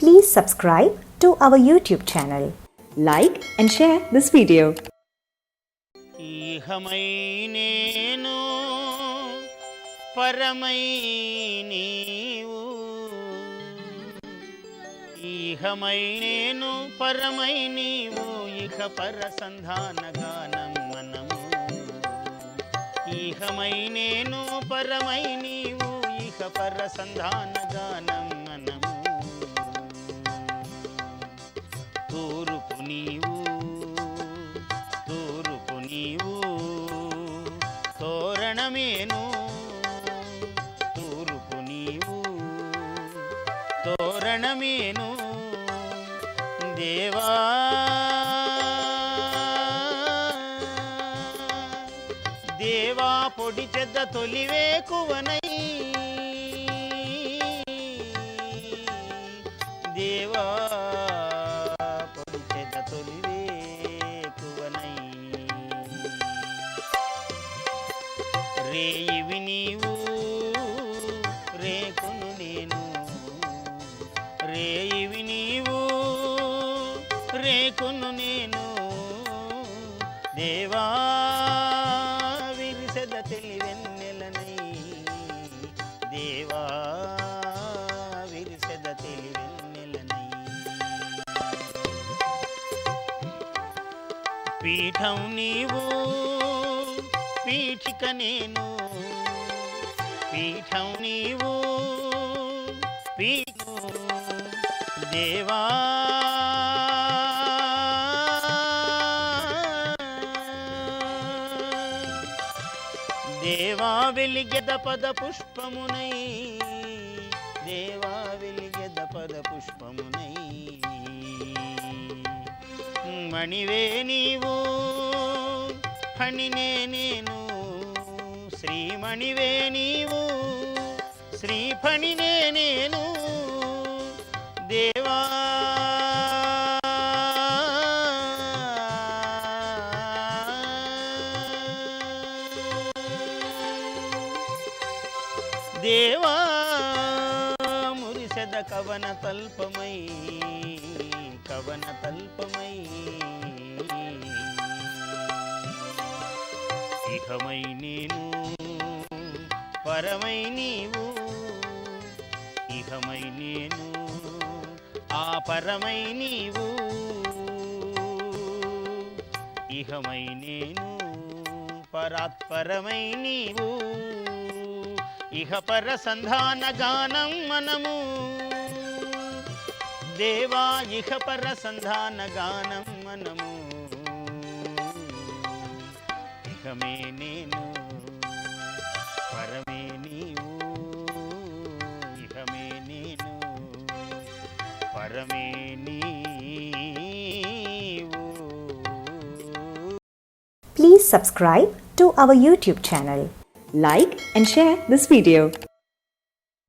Please subscribe to our YouTube channel. Like and share this video. ఈహమై నేను పరమై నీవు ఈహమై నేను పరమై నీవు ఇక పర సంధాన గానం మనము ఈహమై నేను పరమై నీవు ఇక పర సంధాన గానం మనము తూరుపు నీవు తూరుపు నీవు తోరణమేను తూరుపు నీవు తోరణమేను దేవా. దేవా పొడి చెద్ద తొలివేకువనై రేయివి నీవు? రేకును నేను రేయివి నీవు? రేకును నేను దేవా విరిసెద తెలివెన్నెలనై దేవా విరిసెద తెలివెన్నెలనై. పీఠం నీవు పీఠిక నేను పీఠం నీవు పీఠు దేవా. దేవా వెలిగెద పద పుష్పమునై దేవా వెలిగెద పద పుష్పమునై. మణివే నీవు ఫణినే నేను శ్రీమణివే నీవు శ్రీఫణినే నేను. దేవా. దేవా మురిసెద కవన తల్పమై కవన తల్పమై. ఇహమై నేను పరమై నీవు ఇహమై నేను ఆ పరమై నీవు ఇహమై నేను పరాత్పరమై నీవు ఇహపర సంధాన గానం మనము. దేవా ఇహపర సంధాన గానం మనము. ఇహమే నేను పరమే నీవు ఇహమే నేను పరమే నీవు Please subscribe to our YouTube channel. Like and share this video.